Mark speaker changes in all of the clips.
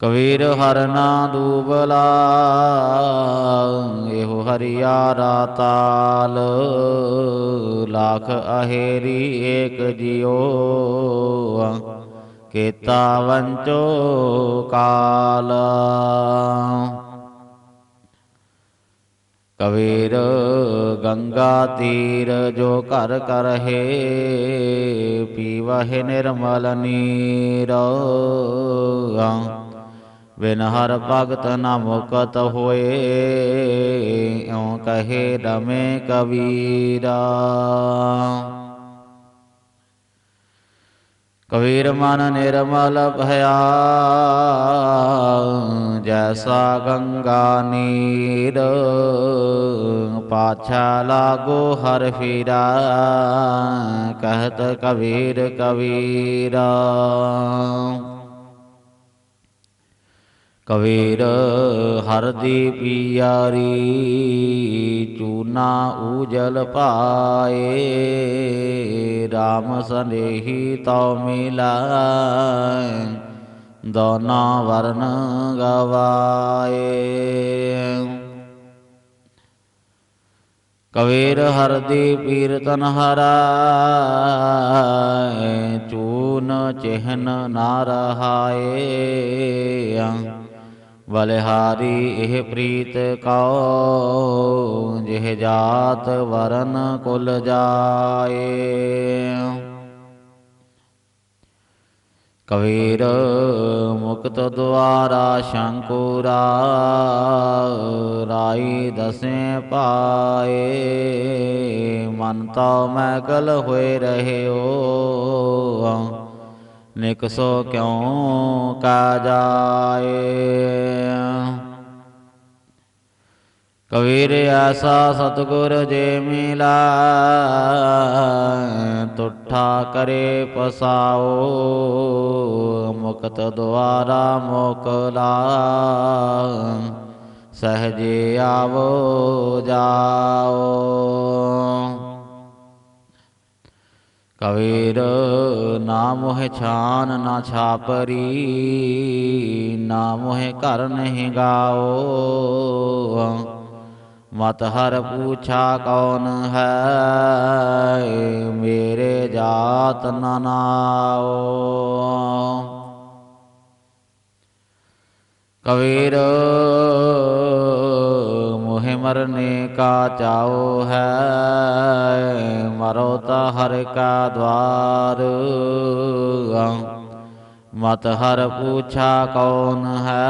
Speaker 1: ਕਬੀਰ ਹਰਨਾ ਦੂਬਲਾ, ਇਹੋ ਹਰਿਆਰਾ ਤਾਲ। ਲੱਖ ਅਹੇਰੀ ਏਕ ਜਿਉ, ਕੀਤਾ ਵੰਚੋ ਕਾਲ। ਕਬੀਰ ਗੰਗਾ ਤੀਰ ਜੋ ਘਰ ਕਰਹਿ, ਪੀਵਹਿ ਨਿਰਮਲ ਨੀਰ। ਬਿਨ ਹਰ ਭਗਤ ਨ ਮੁਕਤ ਹੋਏ ਓ ਕਹੇ ਰਮੇ ਕਬੀਰਾ। ਕਬੀਰ ਮਨ ਨਿਰਮਲ ਭਇਆ, ਜੈਸਾ ਗੰਗਾ ਨੀਰ, ਪਾਛਾ ਲਾਗੋ ਹਰ ਫੀਰਾ ਕਹਤ ਕਬੀਰ ਕਬੀਰਾ। ਕਬੀਰ ਹਰ ਦੀ ਪਿਆਰੀ, ਚੂਨਾ ਉਜਲ ਪਾਏ। RAM ਸੰਦੇਹੀ ਤਉ ਮਿਲਾਇ, ਦੋਨਾ ਵਰਨ ਗਵਾਏ। ਕਬੀਰ ਹਰ ਦੀ ਪੀਰ ਤਨ ਹਰਾ ਚੂਨ ਚਿਹਨ ਨਾ ਰਹਾਏ। ਬਲਿਹਾਰੀ ਇਹ ਪ੍ਰੀਤ ਕਉ, ਜਿਹ ਜਾਤ ਵਰਨ ਕੁਲ ਜਾਏ। ਕਬੀਰ ਮੁਕਤ ਦੁਆਰਾ ਸ਼ੰਕੁਰਾ, ਰਾਈ ਦਸੇ ਪਾਏ। ਮਨ ਤਉ ਮੈਂ ਹੋਏ ਰਹਿਓ ਨਿਕਸੋ ਕਿਉ ਕਾ ਜਾਏ? ਕਬੀਰ ਐਸਾ ਸਤਗੁਰ ਜੇ ਮਿਲਾ, ਤੁਠਾ ਕਰੇ ਪਸਾਓ, ਮੁਕਤ ਦੁਆਰਾ ਮੋਕਲਾ, ਸਹਜੇ ਆਵੋ ਜਾਓ। ਕਬੀਰ ਨਾ ਮੋਹ ਛਾਨ ਨਾ ਛਾਪਰੀ, ਨਾ ਮੋਹ ਘਰ ਨਹੀਂ ਗਾਓ। ਮਤ ਹਰ ਪੂਛਾ ਕੌਣ ਹੈ, ਮੇਰੇ ਜਾਤ ਨਾ ਨਾਓ। ਕਬੀਰ ਮੋਹਿ ਮਰਨੇ ਕਾ ਚਾਓ ਹੈ, ਮਰੋ ਤਾ ਹਰ ਕਾ ਦਵਾਰ। ਮਤ ਹਰ ਪੂਛਾ ਕੌਣ ਹੈ,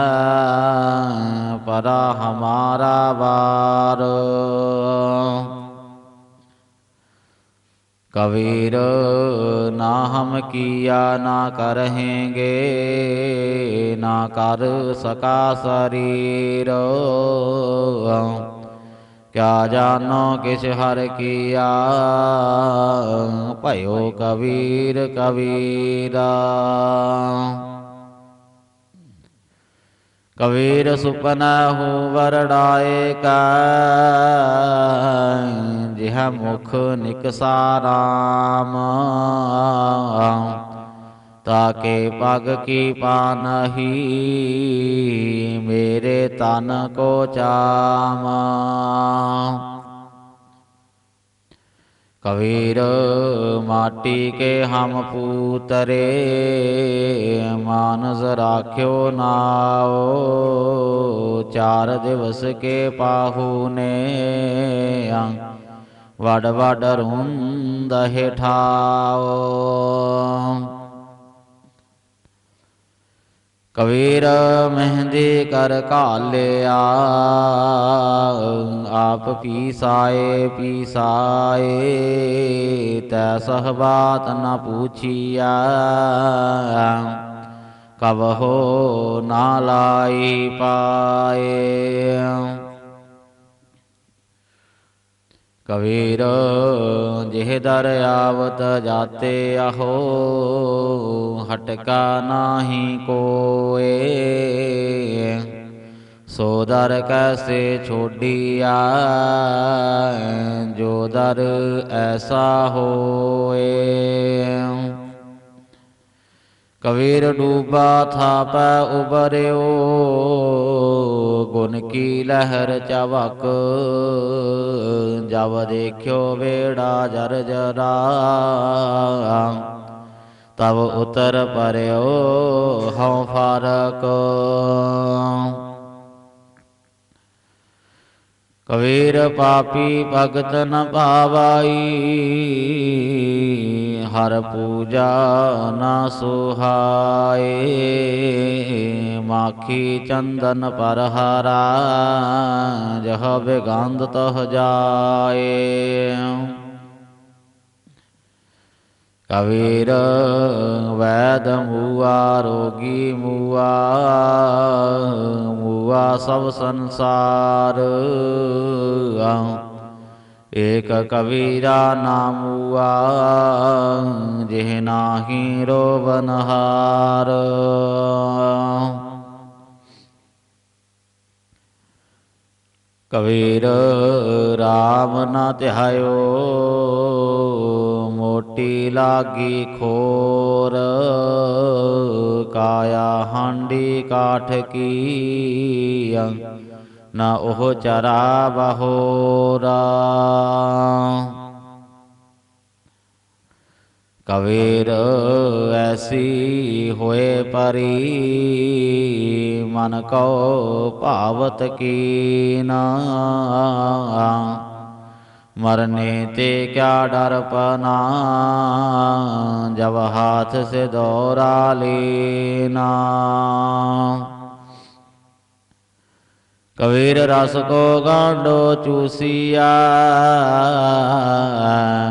Speaker 1: ਪਰਾ ਹਮਾਰਾ ਵਾਰ। ਕਬੀਰ ਨਾ ਹਮ ਕੀਆ ਨਾ ਕਰਹਿਗੇ, ਨਾ ਕਰ ਸਕਾ ਸਰੀਰ। ਕਿਆ ਜਾਨੋ ਕਿਛ ਹਰ ਕੀਆ, ਭਇਓ ਕਬੀਰ ਕਬੀਰਾ। ਕਬੀਰ ਸੁਪਨਾ ਹੂ ਵਰੜਾਏ ਕਾ ਜਿਹ ਮੁਖ ਨਿਕਸਾ ਰਾਮ ਤਾਕੇ ਪਗ ਕੀ ਪਾਨਹੀ ਮੇਰੇ ਤਨ ਕੋ ਚਾਮ ਕਬੀਰ ਮਾਟੀ ਕੇ ਹਮ ਪੂਤਰੇ ਮਾਨਸ ਰਾਖਿਓ ਨਾਓ ਚਾਰ ਦਿਵਸ ਕੇ ਪਾਹੂ ਨੇ ਵਡ ਵਡ ਰੁੰਦ ਹੇਠਾਓ ਕਬੀਰ ਮਹਿੰਦੀ ਕਰ ਕਾਲਿਆ ਆਪ ਪੀਸਾਏ ਪੀਸਾਏ, ਤੈ ਸਹਬਾਤ ਨ ਪੁੱਛੀਆ। ਕਬ ਹੋ ਨਾ ਲਾਈ ਪਾਏ। ਕਬੀਰ, ਜਿਹ ਦਰ ਆਵਤ ਜਾਤੇ ਆਹੋ, ਹਟਕਾ ਨਾਹੀ ਕੋਏ। ਸੋ ਦਰ ਕੈਸੇ ਛੋਡੀਆ, ਜੋ ਦਰ ਐਸਾ ਹੋਏ। ਕਬੀਰ ਡੂਬਾ ਥਾਪੈ ਉਬਰਿਓ ਗੁਣ ਕੀ ਲਹਿਰ ਚਵਕ, ਜਬ ਦੇਖਿਓ ਵੇੜਾ ਜਰ ਜਰਾ। ਤਬ ਉਤਰ ਪਰਿਓ ਹਉ ਫਾਰਕ। ਕਬੀਰ ਪਾਪੀ ਭਗਤ ਨ ਭਾਵਾਈ ਹਰ ਪੂਜਾ ਨਾ ਸੁਹਾਏ। ਮਾਖੀ ਚੰਦਨ ਪਰ ਹਰਾ ਜਹ ਬਿਗੰਧ ਤਹ ਜਾਏ। ਕਬੀਰ ਵੈਦ ਮੂਆ, ਰੋਗੀ ਮੂਆ ਮੂਆ ਸਭ ਸੰਸਾਰ। ਏਕ ਕਬੀਰਾ ਨਾਮੂਆ ਜਿਹ ਨਾਹੀ ਰੋਵਨਹਾਰ ਕਬੀਰ RAM ਨਾ ਧਿਆਇਓ ਮੋਟੀ ਲਾਗੀ ਖੋਰ। ਕਾਇਆ ਹਾਂਡੀ ਕਾਠ ਕੀ ਨਾ ਉਹ ਚਰਾ ਬਹੋਰਾ ਕਬੀਰ ਐਸੀ ਹੋਏ ਪਰੀ, ਮਨ ਕੋ ਭਾਵਤ ਕੀਨਾ ਮਰਨੇ ਤੇ ਕਿਆ ਡਰ ਪਨਾ, ਜਬ ਹਾਥ ਸੇ ਦੌਰਾ ਲੈਨਾ। ਕਬੀਰ ਰਸ ਕੋ ਗਾਂਡੋ ਚੂਸੀਆ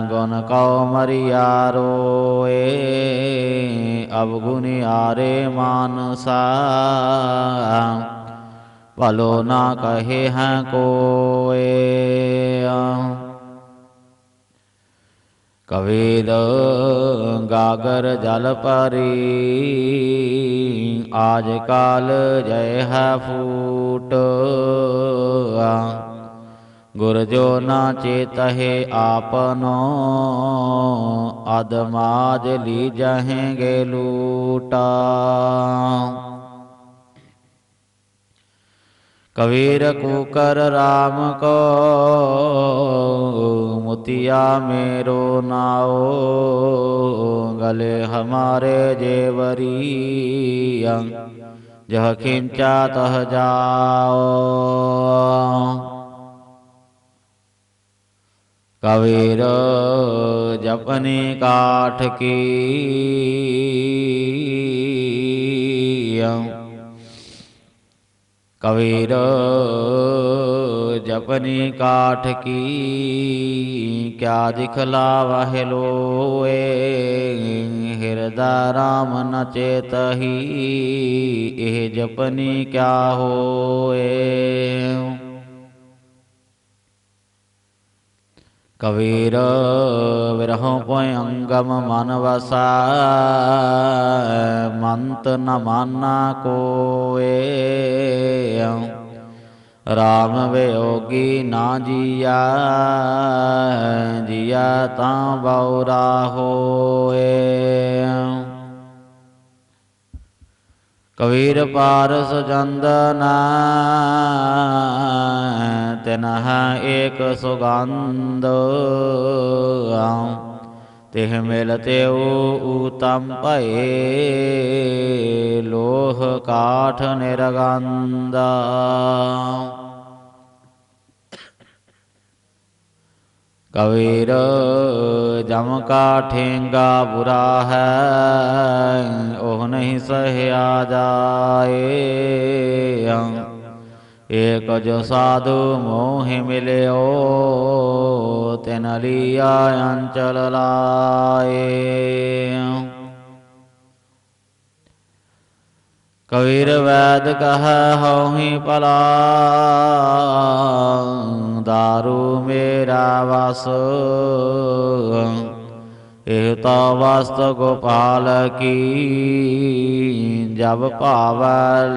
Speaker 1: ਗੁਣ ਕਉ ਮਰਿਆ ਰੋਏ ਅਬ ਗੁਣ ਆਰੇ ਮਾਨਸਾ। ਭਲੋ ਨਾ ਕਹੇ ਹੈ ਕੋਏ। ਕਬੀਰ ਗਾਗਰ ਜਲ ਪਰੀ, ਆਜ ਕਾਲ ਜੈ ਹੈ ਫੂਟ। ਗੁਰ ਜੋ ਨਾ ਚੇਤਹਿ ਆਪਨੋ, ਅਦਮਾਜ ਲੀ ਜਹੇਗੇ ਲੂਟਾ। कबीर कुकर राम को मुतिया मेरो नाओ गले हमारे जेवरी जह खिंचा तह जाओ कबीर जपनी काठ की ਕਬੀਰ ਜਪਨੀ ਕਾਠ ਕੀ, ਕਿਆ ਦਿਖਲਾ ਵਹਿ ਲੋਏ, ਹਿਰਦਾ RAM ਨ ਚੇਤਹੀ, ਇਹ ਜਪਨੀ ਕਿਆ ਹੋਏ। ਕਬੀਰ ਵਿਰਹੋਂ ਕੋਈ ਅੰਗਮ ਮਨ ਵਸਾ, ਮੰਤ ਨ ਮਾਨਾ ਕੋਏ। RAM ਵਿਯੋਗੀ ਨਾ ਜੀਆ ਜੀਆ ਤਾਂ ਬਉਰਾ ਹੋਏ। ਕਬੀਰ ਪਾਰਸ ਜੰਦਨਾ ਤਿਨ ਤਿਨਹ ਏਕ ਸੁਗੰਧ। ਤਿਹ ਮਿਲ ਤਿਉ ਊਤਮ ਭਏ, ਲੋਹ ਕਾਠ ਨਿਰਗੰਦਾ ਕਬੀਰ, ਜਮ ਕਾ ਠੇਂਗਾ ਬੁਰਾ ਹੈ ਉਹ ਨਹੀਂ ਸਹਿਆ ਜਾਏ। ਏਕ ਜੋ ਸਾਧੂ ਮੋਹਿ ਮਿਲਿਓ, ਤਿਨ ਲੀਆ ਅੰਚਲ ਲਾਏ। ਕਬੀਰ ਵੈਦ ਕਹ ਹਉ ਭਲਾ, ਦਾਰੂ ਮੇਰਾ ਵਸ। ਇਹ ਤਾ ਵਸਤ ਗੋਪਾਲ ਕੀ, ਜਬ ਭਾਵ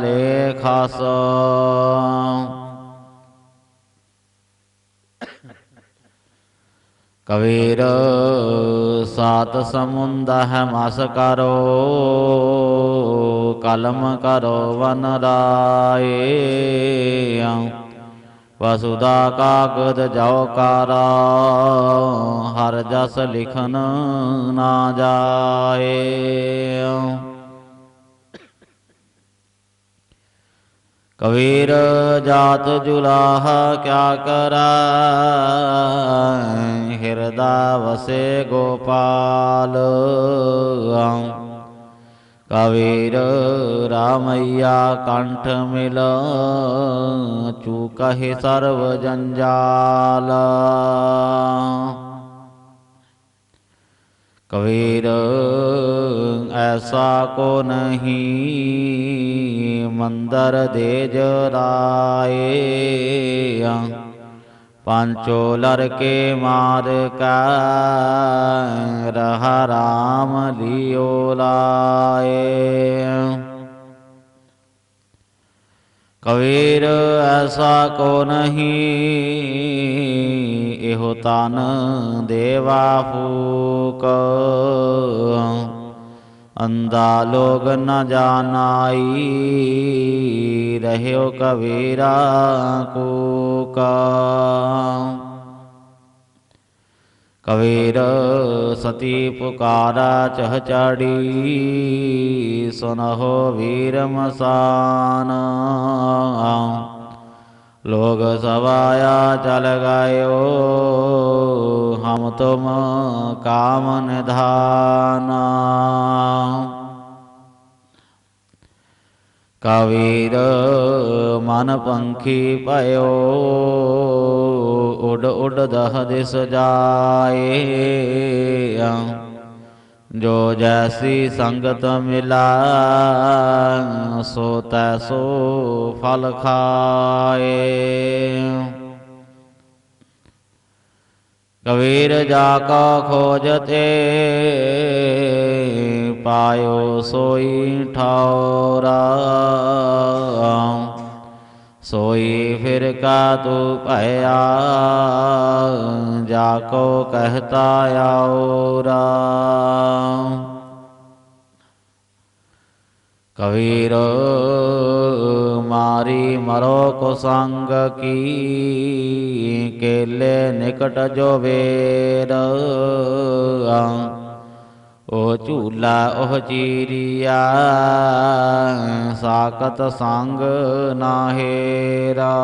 Speaker 1: ਲੈ ਕਬੀਰ, ਸਾਤ ਸਮੁੰਦ ਹੈ ਮਸ ਕਰੋ, ਕਲਮ ਕਰੋ ਵਨ ਰਾਏ। ਵਸੁਦਾ ਕਾਗਦ ਜਾਓ ਕਾਰਾ, ਹਰ ਜਸ ਲਿਖਨ ਨਾ ਜਾਏ। ਕਬੀਰ ਜਾਤ ਜੁਲਾਹਾ ਕਿਆ ਕਰਾ, ਹਿਰਦਾ ਵਸੇ ਗੋਪਾਲ। ਕਬੀਰ ਰਾਮਈਆ ਕੰਠ ਮਿਲ ਚੂਕਹਿ ਸਰਬ ਜੰਜਾਲ। ਕਬੀਰ ਐਸਾ ਕੋ ਨਹੀਂ ਮੰਦਰ ਦੇ ਜਰਾਏ ਪੰਚੋ ਲੜਕੇ ਮਾਰ ਕਾ, ਰਹਾ ਰਾਮ ਲਿਓ ਲਾਏ। ਕਬੀਰ ਐਸਾ ਕੋ ਨਹੀਂ, ਇਹੋ ਤਨ ਦੇਵਾ ਫੂਕ। ਅੰਦਾ ਲੋਗ ਨ ਜਾਣਾਈ ਰਹਿਓ ਕਬੀਰਾ ਕੂਕਾ ਕਬੀਰ ਸਤੀ ਪੁਕਾਰਾ ਚਹ ਚਾੜੀ, ਸੁਨਹੁ ਵੀਰ ਮਸਾਨ। ਲੋਗ ਸਵਾਇਆ ਚਲ ਗਾਇਓ, ਹਮ ਤੁਮ ਕਾਮ ਨਿਧਾਨਾ। ਕਬੀਰ ਮਨ ਪੰਖੀ ਭਇਓ, ਉਡ ਉਡ ਦਹ ਦਿਸ ਜਾਏ। ਜੋ ਜੈਸੀ ਸੰਗਤ ਮਿਲਾ, ਸੋ ਤੈਸੋ ਫਲ ਖਾਏ। ਕਬੀਰ ਜਾ ਕਾ ਖੋਜਤੇ ਪਾਇਓ ਸੋਈ ਠੌਰਾ ਸੋਈ ਫਿਰ ਕਾ ਤੂ ਭਇਆ, ਜਾ ਕੋ ਕਹਤਾ ਆਉਰਾ। ਕਬੀਰ, ਮਾਰੀ ਮਰੋ ਕੋ ਸੰਗ ਕੀ, ਕੇਲੇ ਨਿਕਟ ਜੋ ਵੇਰ। ਉਹ ਝੂਲਾ ਉਹ ਚੀਰੀਆ ਸਾਕਤ ਸੰਗ ਨਾਹੇਰਾ।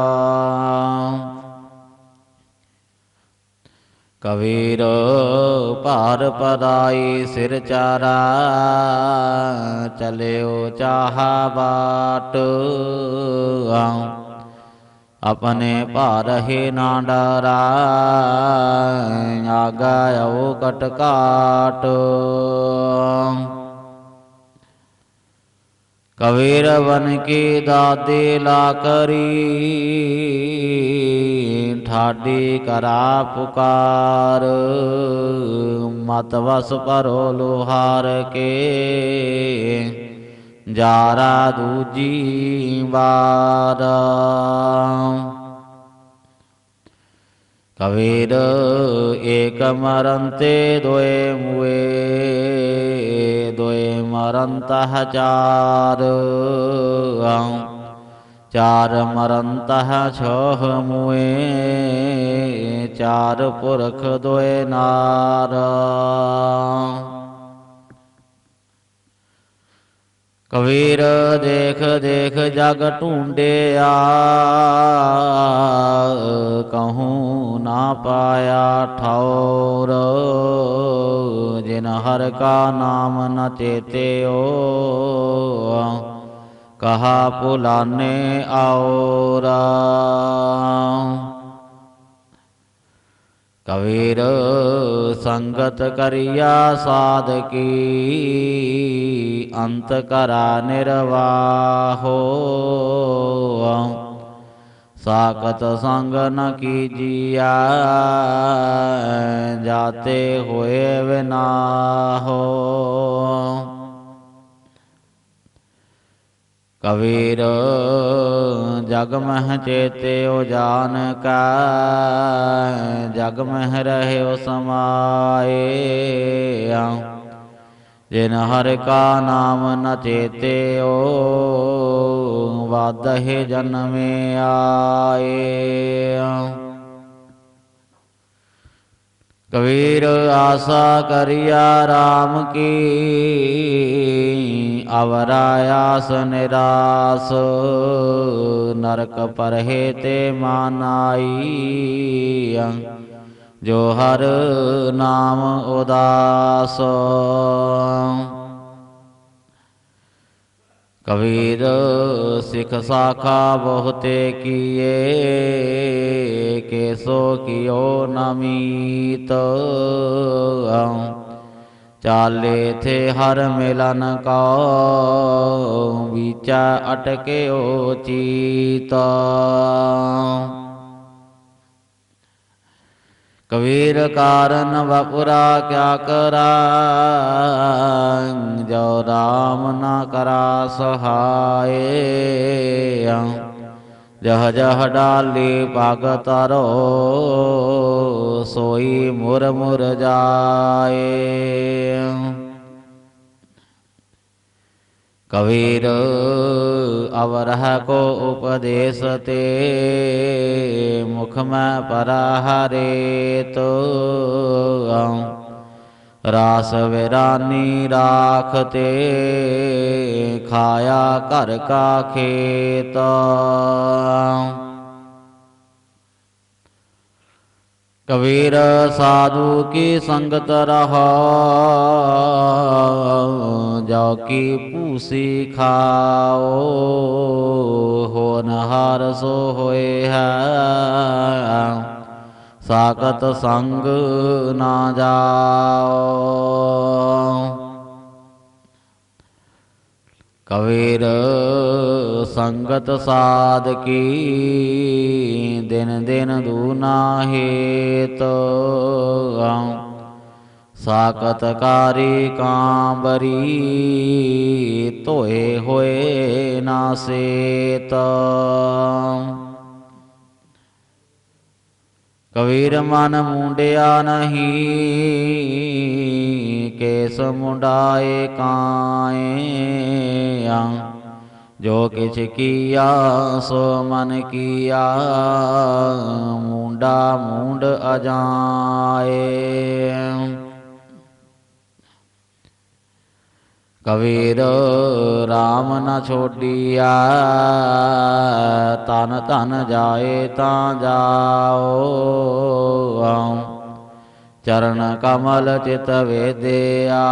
Speaker 1: ਕਬੀਰ ਭਾਰ ਪਰਾਈ ਸਿਰ ਚਾਰਾ, ਚਲਿਓ ਚਾਹਾ ਬਾਟ। ਆਪਣੇ ਭਾਰ ਹੀ ਨਾ ਡਰਾ ਆਗਾ ਓ ਕਟ ਕਬੀਰ ਬਨ ਕੀ ਦਾਦੇ ਲਾ ਕਰੀ, ਠਾਡੀ ਕਰਾ ਪੁਕਾਰ। ਮਤ ਵਸ ਪਰੋ ਲੋਹਾਰ ਕੇ, ਜਾਰਾ ਦੂਜੀ ਵਾਰ। ਕਬੀਰ ਏਕ ਮਰੰਤੇ ਦੋਏ ਮੁਏ, ਦੋਏ ਮਰੰਤ ਹਜ਼ਾਰ ਚਾਰ। ਮਰੰਤ ਛੋਹ ਮੁਏ, ਚਾਰ ਪੁਰਖ ਦੋਏ ਨਾਰ। ਕਬੀਰ ਦੇਖ ਦੇਖ ਜਗ ਢੂੰਡਿਆ, ਕਹੂੰ ਨਾ ਪਾਇਆ ਠੌਰ, ਜਿਨ ਹਰ ਕਾ ਨਾਮ ਨ ਚੇਤਿਓ, ਕਹਾ ਪੁਲਾਨੇ ਆਉਰਾ ਕਬੀਰ ਸੰਗਤ ਕਰਿਆ ਸਾਧਕੀ ਅੰਤ ਕਰਾ ਨਿਰਵਾਹੋ। ਸਾਕਤ ਸੰਗ ਨ ਕੀਜੀਆ ਜਾਤੇ ਹੋਏ ਵਿਨਾਹੋ ਕਬੀਰ, ਜਗ ਮਹਿ ਚੇਤਿਓ ਜਾਨ ਕਾ ਜਗ ਮਹਿ ਰਹਿਓ ਸਮਾਏ। ਜਿਨ ਹਰ ਕਾ ਨਾਮ ਨ ਚੇਤਿਓ ਵਾਦਹਿ ਜਨਮੇ ਆਏ। ਕਬੀਰ, ਆਸਾ ਕਰਿਆ RAM ਕੀ ਅਵਰਾ ਆਸ ਨਿਰਾਸ, ਨਰਕ ਪਰਹਿ ਤੇ ਮਾਨਾਈ। ਜੋ ਹਰ ਨਾਮ ਉਦਾਸ। ਕਬੀਰ ਸਿਖ ਸਾਖਾ ਬਹੁਤੇ ਕੀਏ, ਕੇਸੋ ਕਿਓ ਨਮੀਤ ਚਾਲੇ ਥੇ ਹਰ ਮਿਲਨ ਕੋ ਵਿਚਾ ਅਟਕਿਓ ਚੀਤ। ਕਬੀਰ ਕਾਰਨ ਵਪੁਰਾ ਕਿਆ ਕਰਾ ਜੋ ਰਾਮ ਨਾ ਕਰਾ ਸਹਾਏ। ਜਹ ਜਹ ਡਾਲੀ ਪਗ ਤਰੋ, ਸੋਈ ਮੁਰ ਮੁਰ ਜਾਏ। ਕਬੀਰ ਅਵਰਹ ਕੋ ਉਪਦੇਸ ਤੇ, ਮੁਖ ਮੈਂ ਪਰਹਰੇ ਤੋ ਰਾਸ ਵਿਰਾਨੀ ਰਾਖਤੇ, ਖਾਇਆ ਘਰ ਕਾ ਖੇਤ। ਕਬੀਰ ਸਾਧੂ ਕੀ ਸੰਗਤ ਰਹਾ ਜੋ ਕੀ ਪੂਸੀ ਖਾਓ, ਹੋਨਹਾਰ ਸੋ ਹੋਏ ਹੈ। ਸਾਖਤ ਸੰਗ ਨਾ ਜਾਓ। ਕਬੀਰ ਸੰਗਤ ਸਾਧ ਕੀ ਦਿਨ ਦਿਨ ਦੂਨਾ ਹੇਤ। ਸਾਖਤ ਕਾਰੀ ਕਾਂਬਰੀ, ਧੋਏ ਹੋਏ ਨਾ ਸੇਤ। ਕਬੀਰ ਮਨ ਮੁੰਡਿਆ ਨਹੀਂ, ਕੇਸ ਮੁੰਡਾਏ ਕਾਏ ਜੋ ਕਿਛ ਕੀਆ, ਸੋ ਮਨ ਕੀਆ, ਮੁੰਡਾ ਮੁੰਡ ਅਜਾਏ। ਕਬੀਰ RAM ਨਾ ਛੋਡੀਆ ਤਨ ਤਨ ਜਾਏ ਤਾਂ ਜਾਓ। ਚਰਨ ਕਮਲ ਚਿਤ ਵੇਦਿਆ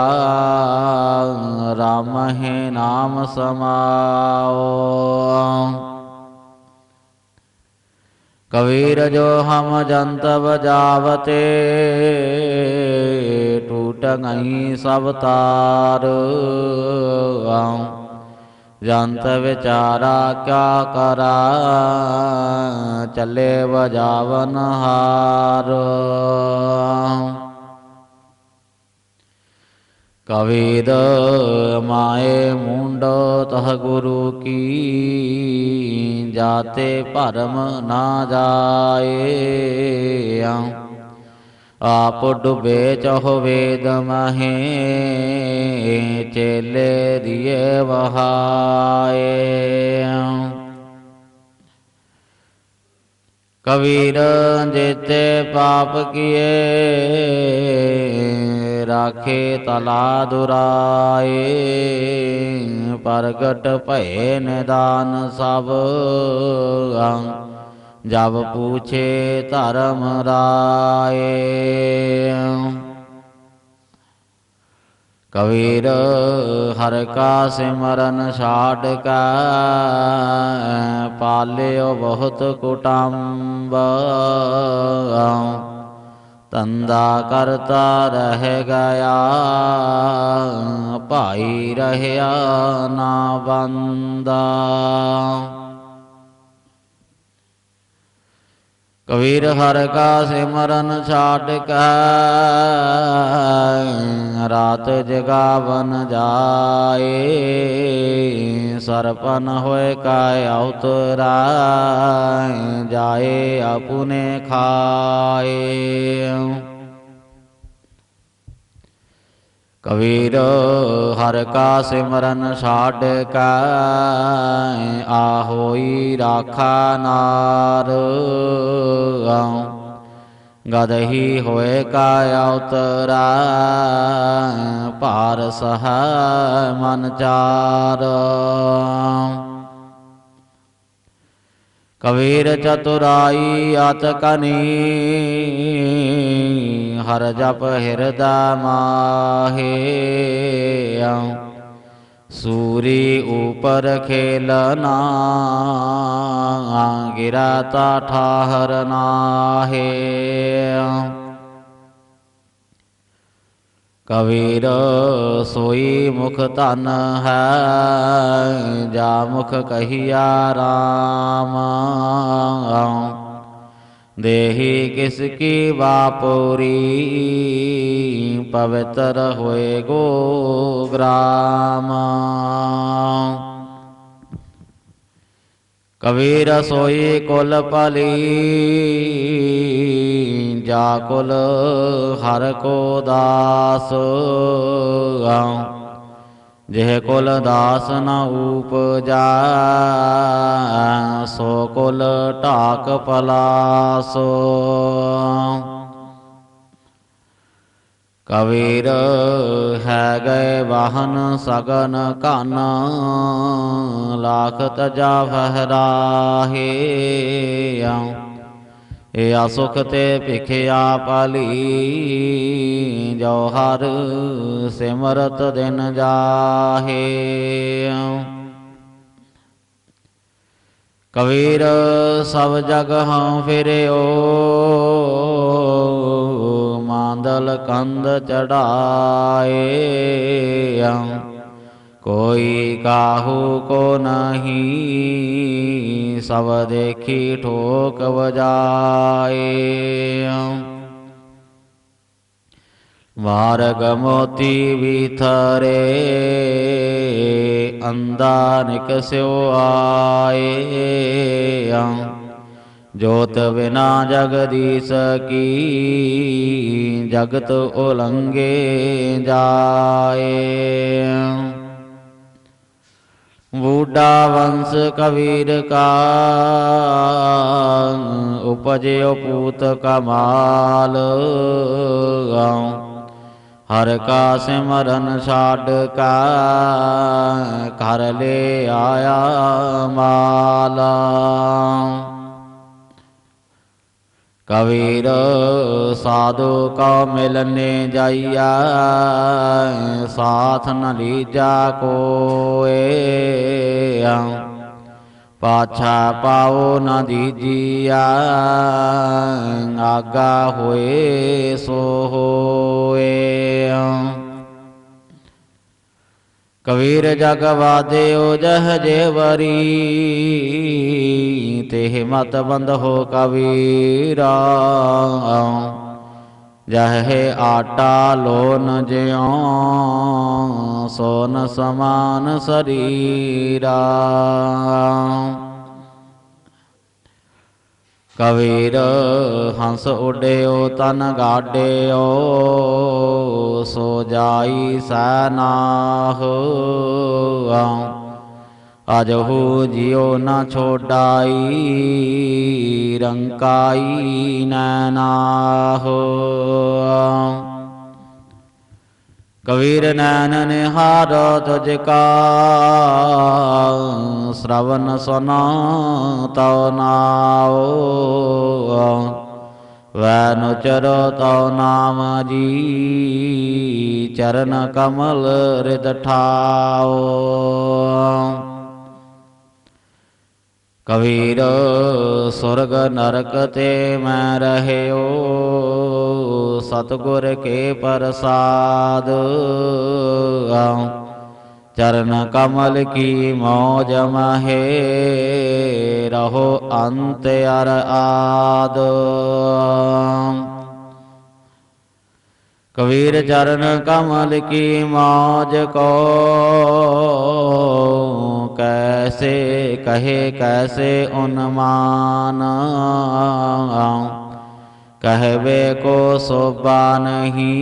Speaker 1: RAM ਹੈ ਨਾਮ ਸਮਾਓ। ਕਬੀਰ ਜੋ ਹਮ ਜੰਤ ਬਜਾਵਤੇ ਟੂਟ ਗਈ ਸਭ ਤਾਰ ਜੰਤ ਵਿਚਾਰਾ ਕਿਆ ਕਰਾ? ਚੱਲੇ ਵਜਾਵਨ ਹਾਰ। ਕਵੀਰ ਮਾਏ ਮੁੰਡੋ, ਤਹ ਗੁਰੂ ਕੀ ਜਾਤੇ ਭਰਮ ਨਾ ਜਾਏ। ਆਪ ਡੁਬੇ ਚਹੁ ਵੇਦ ਮਹੇ, ਚੇਲੇ ਦੀਏ ਵਹਾਏ। ਕਬੀਰ ਜਿਤੇ ਪਾਪ ਕੀਏ, ਰਾਖੇ ਤਲਾ ਦੁਰਾਏ। ਪ੍ਰਗਟ ਭਏ ਨਿਦਾਨ ਸਭ ਜਬ ਪੂਛੇ ਧਰਮ ਰਾਏ। ਕਬੀਰ ਹਰ ਕਾ ਸਿਮਰਨ ਛਾੜ ਕਾ, ਪਾਲਿਓ ਬਹੁਤ ਕੁਟੰਬ। ਤੰਦਾ ਕਰਤਾ ਰਹਿ ਗਿਆ, ਭਾਈ ਰਹਿਆ ਨਾ ਬੰਦਾ। ਕਬੀਰ ਹਰ ਕਾ ਸਿਮਰਨ ਛਾਟ ਕੈ ਰਾਤ ਜਗਾਵਨ ਜਾਏ, ਸਰਪਨ ਹੋਏ ਕਾਇ ਉਤਰਾ ਜਾਏ ਆਪੁਨੇ ਖਾਏ। ਕਬੀਰ, ਹਰ ਕਾ ਸਿਮਰਨ ਛਾੜ ਕੈ ਆ ਹੋਈ ਰਾਖਾ ਨਾਰ। ਗਦਹੀ ਹੋਏ ਕਾ ਅਵਤਰਾ ਭਾਰ ਸਹ ਮਨ ਚਾਰ। ਕਬੀਰ ਚਤੁਰਾਈ ਅਤ ਕਨੀ ਹਰ ਜਪ ਹਿਰਦਾ ਮਾਹੇ ਸੂਰੀ ਉਪਰ ਖੇਲਨਾ ਗਿਰਾ ਤਾ ਠਾਹਰ ਨਾਹੇ ਕਬੀਰ ਸੋਈ ਮੁਖ ਧਨ ਹੈ, ਜਾ ਮੁਖ ਕਹੀਆ ਰਾਮ। ਦੇਹੀ ਕਿਸ ਕੀ ਵਾਪੁਰੀ ਪਵਿੱਤਰ ਹੋਏ ਗੋ ਗ੍ਰਾਮ। ਕਬੀਰ ਸੋਈ ਕੁਲ ਪਲੀ ਜਾ ਕੁਲ ਹਰ ਕੋ ਦਾਸ ਜਿਹ ਕੁਲ ਦਾਸ ਨ ਊਪਜਾ ਸੋ ਕੁਲ ਢਾਕ ਪਲਾਸ। ਕਬੀਰ ਹੈ ਗਏ ਵਾਹਨ ਸਗਨ ਕਨ ਲਾਖ ਤਜਾ ਫਹਰਾਹੇ ਆ ਸੁਖ ਤੇ ਭਿਖਿਆ ਪਾਲੀ ਜੋ ਹਰ ਸਿਮਰਤ ਦਿਨ ਜਾਹੇ। ਕਬੀਰ ਸਭ ਜਗ ਹਾਂ ਫਿਰਿਓ, ਮਾਂਦਲ ਕੰਦ ਚੜਾਏ। ਕੋਈ ਕਾਹੂ ਕੋ ਨਹੀਂ, ਸਭ ਦੇਖੀ ਠੋਕ ਵਜਾਏ। ਮਾਰਗ ਮੋਤੀ ਵਿਥਰੇ ਅੰਦਾ ਨਿਕਸਿਓ ਆਏ। ਜੋਤ ਬਿਨਾ ਜਗਦੀਸ਼ ਕੀ, ਜਗਤ ਉਲੰਗੇ ਜਾਏ। ਬੂਡਾ ਵੰਸ ਕਬੀਰ ਕਾ ਉਪਜਿਓ ਪੂਤ ਕਮਾਲ ਹਰ ਕਾ ਸਿਮਰਨ ਛਾੜ ਕਾ, ਘਰ ਲੈ ਆਇਆ ਮਾਲਾ। ਕਬੀਰ ਸਾਧੂ ਕਉ ਮਿਲਨੇ ਜਾਈਆ, ਸਾਥ ਨ ਲੀਜਾ ਕੋਏ। ਪਾਛਾ ਪਾਉ ਨ ਦੀਜੀਆ, ਆਗਾ ਹੋਏ ਸੋ ਹੋਏ। ਕਬੀਰ ਜਗ ਵਾਦਿਓ ਜਹ ਜੇਵਰੀ ਤੇਹ ਮਤ ਬੰਦ ਹੋ ਕਬੀਰਾ। ਜਹ ਆਟਾ ਲੋਨ ਜਿਉ, ਸੋਨ ਸਮਾਨ ਸਰੀਰਾ। ਕਬੀਰ ਹੰਸ ਉਡਿਓ ਤਨ ਗਾਡਿਓ ਸੋ ਜਾਈ ਸਨਾਹ। ਅਜਹੂ ਜਿਉ ਨਾ ਛੋਡਾਈ ਰੰਕਾਈ ਨੈਨਾਹ। ਕਬੀਰ ਨੈਣ ਨਿਹਾਰੋ ਤੁਜ ਕਾ ਸ਼ਰਵਨ ਸੁਨਾ ਤਉ ਨਾਉ। ਵੈ ਨੁਚਰ ਤਉ ਨਾਮ ਜੀ, ਚਰਨ ਕਮਲ ਰਿਦ ਠਾਉ। ਕਬੀਰ, ਸੁਰਗ ਨਰਕ ਤੇ ਮੈਂ ਰਹਿਓ, ਸਤਗੁਰ ਕੇ ਪ੍ਰਸਾਦ। ਚਰਨ ਕਮਲ ਕੀ ਮੌਜ ਮਹੇ, ਰਹੋ ਅੰਤ ਅਰ ਆਦ। ਕਬੀਰ, ਚਰਨ ਕਮਲ ਕੀ ਮੌਜ ਕੋ कैसे कहे, कैसे उन्मान? कहवे को शोभा नहीं,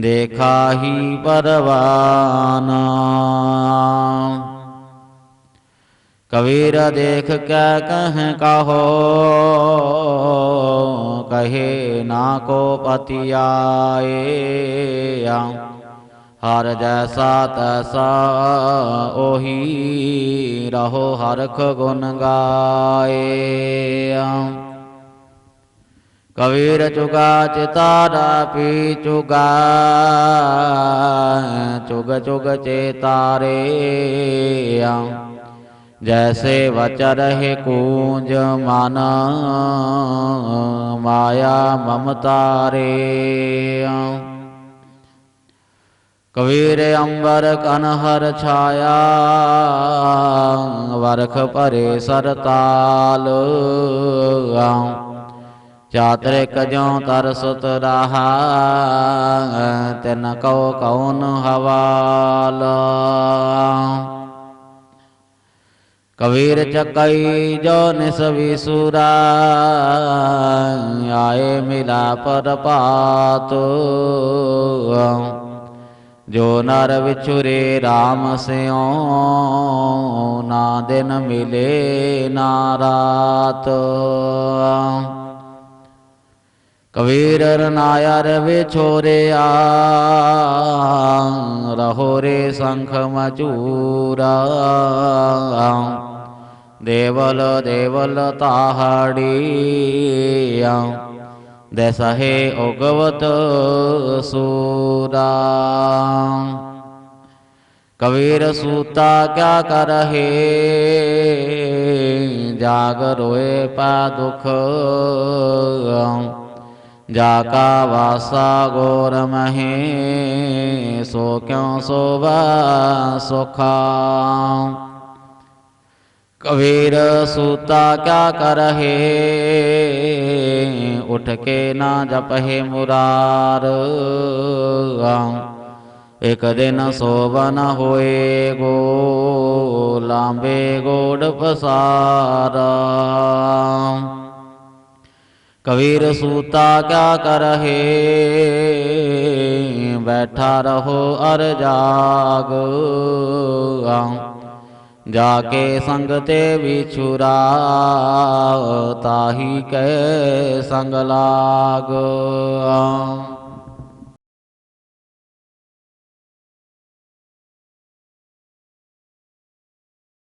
Speaker 1: देखा ही परवान। कबीर देख क्या कह कहो, कहे ना को पतियाए। ਹਰ ਜੈਸਾ ਤੈਸਾ ਉਹੀ ਰਹੋ ਹਰਖ ਗੁਣ ਗਾਏ। ਕਬੀਰ ਚੁਗਾ ਚਿਤਾਰਾ ਪੀ ਚੁਗਾ, ਚੁਗ ਚੁਗ ਚੇਤਾਰੇ ਜੈਸੇ ਵਚ ਰਹੇ ਕੂੰਜ ਮਨ, ਮਾਇਆ ਮਮਤਾਰੇ ਕਬੀਰ ਅੰਬਰ ਕਨਹਰ ਛਾਇਆ, ਵਰਖ ਭਰੇ ਸਰਤਾਲ। ਚਾਤਰਿਕ ਜਉ ਤਰਸਤ ਰਹਾ, ਤਿਨ ਕਉ ਕਉਨ ਹਵਾਲ। ਕਬੀਰ ਚੱਕਈ ਜੋ ਨਿਸ ਵਿਸੂਰਾ, ਆਏ ਮਿਲਾ ਪਰ ਜੋ ਨਰ ਵਿਛੁਰੇ RAM ਸਿਉ, ਨਾ ਦਿਨ ਮਿਲੇ ਨਾ ਰਾਤ। ਕਬੀਰ ਰਨਾਇਰ ਵਿਛੋਰਿਆ, ਰਹੋ ਰੇ ਸੰਖ ਮਚੂਰਾ। ਦੇਵਲ ਦੇਵਲ ਤਾਹੜੀ ਦਸਹੇ ਉਗਵਤ ਸੂਰਾ। ਕਬੀਰ ਸੂਤਾ ਕਿਆ ਕਰਹੇ, ਜਾਗ ਰੋਏ ਪਾ ਦੁਖ। ਜਾ ਕਾ ਵਾਸਾ ਗੋਰ ਮਹੇ, ਸੋ ਕਿਉ ਸੋਵਾ ਸੁਖਾ। ਕਬੀਰ ਸੂਤਾ ਕਿਆ ਕਰਹੇ ਉਠ ਕੇ ਨਾ ਜਪਹਿ ਮੁਰਾਰ। ਇਕ ਦਿਨ ਸੋਵਨ ਹੋਏ ਗੋ ਲਾਂਬੇ ਗੋੜ ਪਸਾਰਾ। ਕਬੀਰ ਸੂਤਾ ਕਿਆ ਕਰਹੇ? ਬੈਠਾ ਰਹੋ ਅਰ ਜਾਗ। ਜਾ ਕੇ ਸੰਗ ਤੇ ਵਿਛੁਰਾ ਤਾਹੀ ਕੈ ਸੰਗ ਲਾਗ।